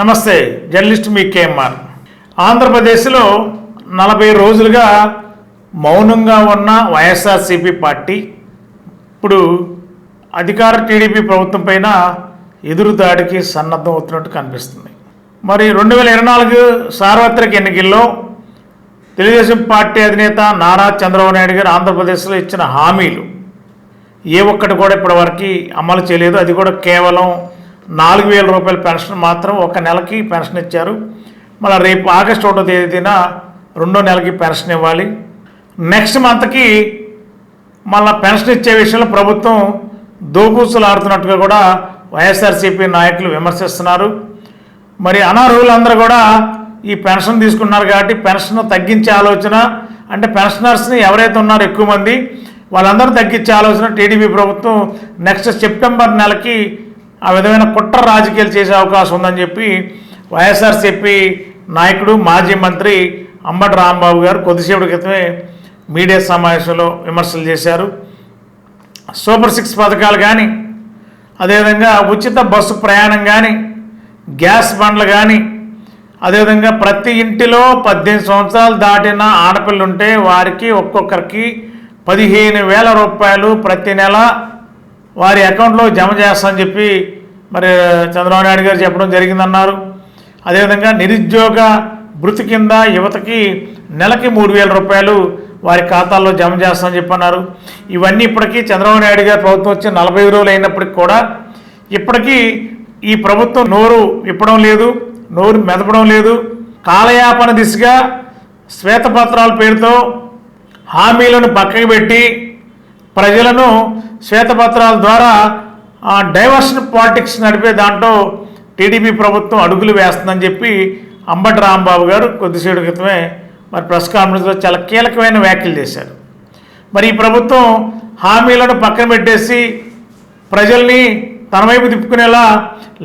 నమస్తే జర్నలిస్ట్ మీ కేఎంఆర్. ఆంధ్రప్రదేశ్లో నలభై రోజులుగా మౌనంగా ఉన్న వైఎస్ఆర్సీపీ పార్టీ ఇప్పుడు అధికార టీడీపీ ప్రభుత్వం పైన ఎదురుదాడికి సన్నద్ధం అవుతున్నట్టు కనిపిస్తుంది. మరి రెండు వేల ఇరవై నాలుగు సార్వత్రిక ఎన్నికల్లో తెలుగుదేశం పార్టీ అధినేత నారా చంద్రబాబు నాయుడు గారు ఆంధ్రప్రదేశ్లో ఇచ్చిన హామీలు ఏ ఒక్కటి కూడా ఇప్పటివరకు అమలు చేయలేదు. అది కూడా కేవలం నాలుగు వేల రూపాయల పెన్షన్ మాత్రం ఒక నెలకి పెన్షన్ ఇచ్చారు. మళ్ళీ రేపు ఆగస్టు ఒకటో తేదీన రెండో నెలకి పెన్షన్ ఇవ్వాలి. నెక్స్ట్ మంత్కి మళ్ళీ పెన్షన్ ఇచ్చే విషయంలో ప్రభుత్వం దోబూసులు ఆడుతున్నట్టుగా కూడా వైఎస్ఆర్సీపీ నాయకులు విమర్శిస్తున్నారు. మరి అనర్హులందరూ కూడా ఈ పెన్షన్ తీసుకున్నారు కాబట్టి పెన్షన్ తగ్గించే ఆలోచన అంటే పెన్షనర్స్ని ఎవరైతే ఉన్నారో ఎక్కువ మంది వాళ్ళందరూ తగ్గించే ఆలోచన టీడీపీ ప్రభుత్వం నెక్స్ట్ సెప్టెంబర్ నెలకి ఆ విధమైన కుట్ర రాజకీయాలు చేసే అవకాశం ఉందని చెప్పి వైఎస్ఆర్సీపీ నాయకుడు మాజీ మంత్రి అంబటి రాంబాబు గారు కొద్దిసేపటి క్రితమే మీడియా సమావేశంలో విమర్శలు చేశారు. సూపర్ సిక్స్ పథకాలు కానీ అదేవిధంగా ఉచిత బస్సు ప్రయాణం కానీ గ్యాస్ బండ్లు కానీ అదేవిధంగా ప్రతి ఇంటిలో పద్దెనిమిది సంవత్సరాలు దాటిన ఆడపిల్లలు ఉంటే వారికి ఒక్కొక్కరికి పదిహేను వేల రూపాయలు ప్రతి నెల వారి అకౌంట్లో జమ చేస్తామని చెప్పి మరి చంద్రబాబు నాయుడు గారు చెప్పడం జరిగిందన్నారు. అదేవిధంగా నిరుద్యోగ భృతి కింద యువతకి నెలకి మూడు వేల రూపాయలు వారి ఖాతాల్లో జమ చేస్తామని చెప్పన్నారు. ఇవన్నీ ఇప్పటికీ చంద్రబాబు నాయుడు గారి ప్రభుత్వం వచ్చి నలభై రోజులు అయినప్పటికీ కూడా ఇప్పటికీ ఈ ప్రభుత్వం నోరు ఇప్పడం లేదు నోరు మెదపడం లేదు. కాలయాపన దిశగా శ్వేతపత్రాల పేరుతో హామీలను పక్కకు పెట్టి ప్రజలను శ్వేతపత్రాల ద్వారా డైవర్షన్ పాలిటిక్స్ నడిపే దాంట్లో టీడీపీ ప్రభుత్వం అడుగులు వేస్తుందని చెప్పి అంబటి రాంబాబు గారు కొద్దిసేపు క్రితమే మరి ప్రెస్ కాన్ఫరెన్స్లో చాలా కీలకమైన వ్యాఖ్యలు చేశారు. మరి ఈ ప్రభుత్వం హామీలను పక్కన పెట్టేసి ప్రజల్ని తన వైపు తిప్పుకునేలా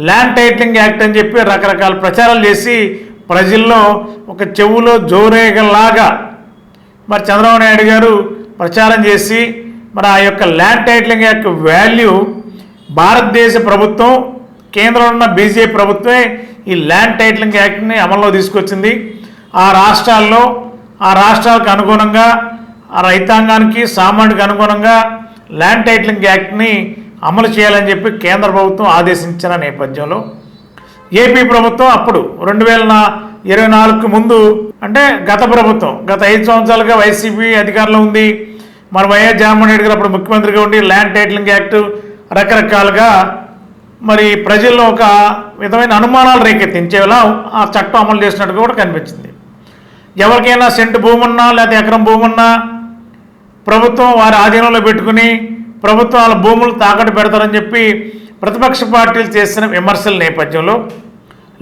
ల్యాండ్ టైటిలింగ్ యాక్ట్ అని చెప్పి రకరకాల ప్రచారాలు చేసి ప్రజల్లో ఒక చెవులో జోరేగలాగా మరి చంద్రబాబు నాయుడు గారు ప్రచారం చేసి మరి ఆ యొక్క ల్యాండ్ టైటిలింగ్ యొక్క వాల్యూ భారతదేశ ప్రభుత్వం కేంద్రంలో ఉన్న బీజేపీ ప్రభుత్వమే ఈ ల్యాండ్ టైటిలింగ్ యాక్ట్ని అమల్లో తీసుకొచ్చింది. ఆ రాష్ట్రాల్లో ఆ రాష్ట్రాలకు అనుగుణంగా ఆ రైతాంగానికి సామాన్యుడికి అనుగుణంగా ల్యాండ్ టైటిలింగ్ యాక్ట్ని అమలు చేయాలని చెప్పి కేంద్ర ప్రభుత్వం ఆదేశించిన నేపథ్యంలో ఏపీ ప్రభుత్వం అప్పుడు రెండు వేల ఇరవై నాలుగుకు ముందు అంటే గత ప్రభుత్వం గత ఐదు సంవత్సరాలుగా వైసీపీ అధికారంలో ఉంది. మన వైఎస్ జగన్మోహన్ రెడ్డి గారు అప్పుడు ముఖ్యమంత్రిగా ఉండి ల్యాండ్ టైటిలింగ్ యాక్ట్ రకరకాలుగా మరి ప్రజల్లో ఒక విధమైన అనుమానాలు రేకెత్తించేలా ఆ చట్టం అమలు చేసినట్టుగా కూడా కనిపించింది. ఎవరికైనా సెంటు భూమి ఉన్నా లేకపోతే ఎకరం భూమి ఉన్నా ప్రభుత్వం వారి ఆధీనంలో పెట్టుకుని ప్రభుత్వం వాళ్ళ భూములు తాకట్టు పెడతారని చెప్పి ప్రతిపక్ష పార్టీలు చేసిన విమర్శల నేపథ్యంలో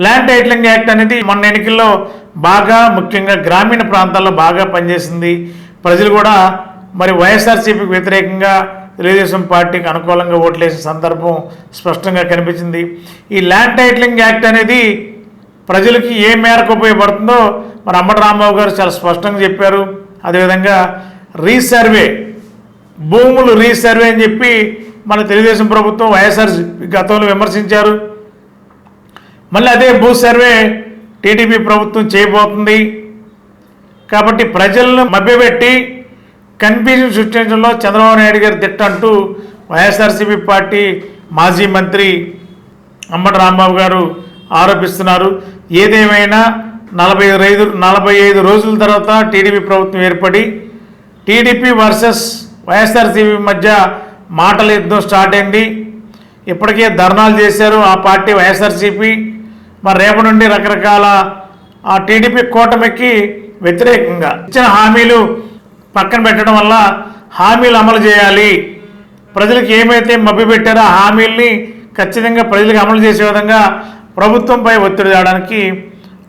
ల్యాండ్ టైటిలింగ్ యాక్ట్ అనేది మొన్న ఎన్నికల్లో బాగా ముఖ్యంగా గ్రామీణ ప్రాంతాల్లో బాగా పనిచేసింది. ప్రజలు కూడా మరి వైఎస్ఆర్సీపీకి వ్యతిరేకంగా తెలుగుదేశం పార్టీకి అనుకూలంగా ఓట్లేసిన సందర్భం స్పష్టంగా కనిపించింది. ఈ ల్యాండ్ టైటిలింగ్ యాక్ట్ అనేది ప్రజలకి ఏ మేరకు ఉపయోగపడుతుందో మరి అమ్మటి రాంబాబు గారు చాలా స్పష్టంగా చెప్పారు. అదేవిధంగా రీసర్వే భూములు రీసర్వే అని చెప్పి మన తెలుగుదేశం ప్రభుత్వం వైఎస్ఆర్ గతంలో విమర్శించారు. మళ్ళీ అదే భూ సర్వే టీడీపీ ప్రభుత్వం చేయబోతుంది. కాబట్టి ప్రజలను మభ్యపెట్టి కన్ఫ్యూజన్ సృష్టించడంలో చంద్రబాబు నాయుడు గారి తిట్టంటూ వైఎస్ఆర్సీపీ పార్టీ మాజీ మంత్రి అమ్మటి రాంబాబు గారు ఆరోపిస్తున్నారు. ఏదేమైనా నలభై ఐదు నలభై ఐదు రోజుల తర్వాత టీడీపీ ప్రభుత్వం ఏర్పడి టీడీపీ వర్సెస్ వైఎస్ఆర్సీపీ మధ్య మాటల యుద్ధం స్టార్ట్ అయింది. ఇప్పటికే ధర్నాలు చేశారు ఆ పార్టీ వైఎస్ఆర్సీపీ. మరి రేపటి నుండి రకరకాల ఆ టీడీపీ కూటమికి వ్యతిరేకంగా ఇచ్చిన హామీలు పక్కన పెట్టడం వల్ల హామీలు అమలు చేయాలి. ప్రజలకు ఏమైతే మభ్యపెట్టారో ఆ హామీల్ని ఖచ్చితంగా ప్రజలకు అమలు చేసే విధంగా ప్రభుత్వంపై ఒత్తిడి తేవడానికి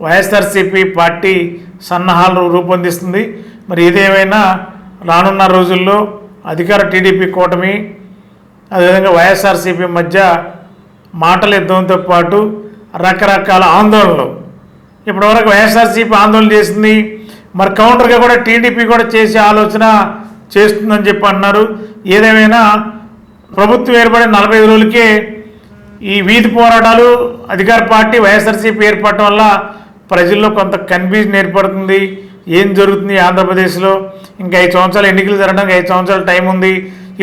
వైఎస్ఆర్సీపీ పార్టీ సన్నాహాలు రూపొందిస్తుంది. మరి ఏదేమైనా రానున్న రోజుల్లో అధికార టీడీపీ కూటమి అదేవిధంగా వైఎస్ఆర్సీపీ మధ్య మాటల యుద్ధంతో పాటు రకరకాల ఆందోళనలు. ఇప్పటివరకు వైఎస్ఆర్సీపీ ఆందోళన చేసింది మరి కౌంటర్గా కూడా టీడీపీ కూడా చేసే ఆలోచన చేస్తుందని చెప్పి అన్నారు. ఏదేమైనా ప్రభుత్వం ఏర్పడిన నలభై ఐదు రోజులకే ఈ వీధి పోరాటాలు అధికార పార్టీ వైఎస్ఆర్సీపీ ఏర్పడటం వల్ల ప్రజల్లో కొంత కన్ఫ్యూజన్ ఏర్పడుతుంది. ఏం జరుగుతుంది ఆంధ్రప్రదేశ్లో? ఇంకా ఐదు సంవత్సరాలు ఎన్నికలు జరగడానికి ఐదు సంవత్సరాల టైం ఉంది.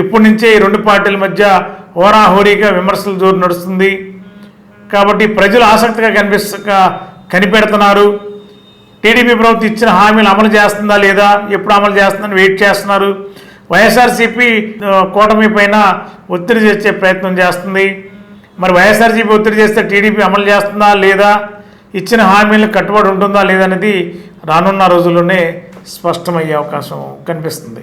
ఇప్పటి నుంచే ఈ రెండు పార్టీల మధ్య హోరాహోరీగా విమర్శలు జోరు నడుస్తుంది. కాబట్టి ప్రజలు ఆసక్తిగా కనిపిస్త కనిపెడుతున్నారు. టీడీపీ ప్రభుత్వం ఇచ్చిన హామీలు అమలు చేస్తుందా లేదా? ఎప్పుడు అమలు చేస్తుందని వెయిట్ చేస్తున్నారు. వైఎస్ఆర్సీపీ కూటమి పైన ఒత్తిడి చేసే ప్రయత్నం చేస్తుంది. మరి వైఎస్ఆర్సీపీ ఒత్తిడి చేస్తే టీడీపీ అమలు చేస్తుందా లేదా? ఇచ్చిన హామీలకు కట్టుబడి ఉంటుందా లేదా అనేది రానున్న రోజుల్లోనే స్పష్టమయ్యే అవకాశం కనిపిస్తుంది.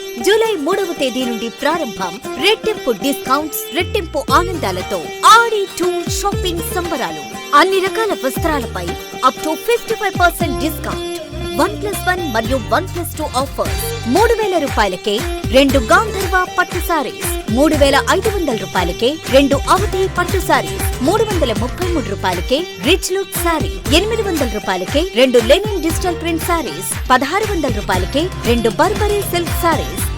జూలై మూడవ తేదీ నుండి ప్రారంభం రెట్టింపు డిస్కౌంట్స్ రెట్టింపు ఆనందాలతో ఆడి టూర్ షాపింగ్ సంబరాలు. అన్ని రకాల వస్త్రాలపై up to fifty five percent discount one plus one మరియు వన్ ప్లస్ టూ ఆఫర్ మూడు వేల రూపాయలకే రెండు గాంధర్వ పట్టు సారీస్ మూడు వేల ఐదు వందల రూపాయలకే రెండు అవధి పట్టు సారీ మూడు వందల ముప్పై మూడు రూపాయలకే రిచ్ లుక్ సారీ ఎనిమిది వందల రూపాయలకే రెండు లెనిన్ డిజిటల్ ప్రింట్ సారీస్ పదహారు వందల రూపాయలకే రెండు బర్బరీ సిల్క్ సారీస్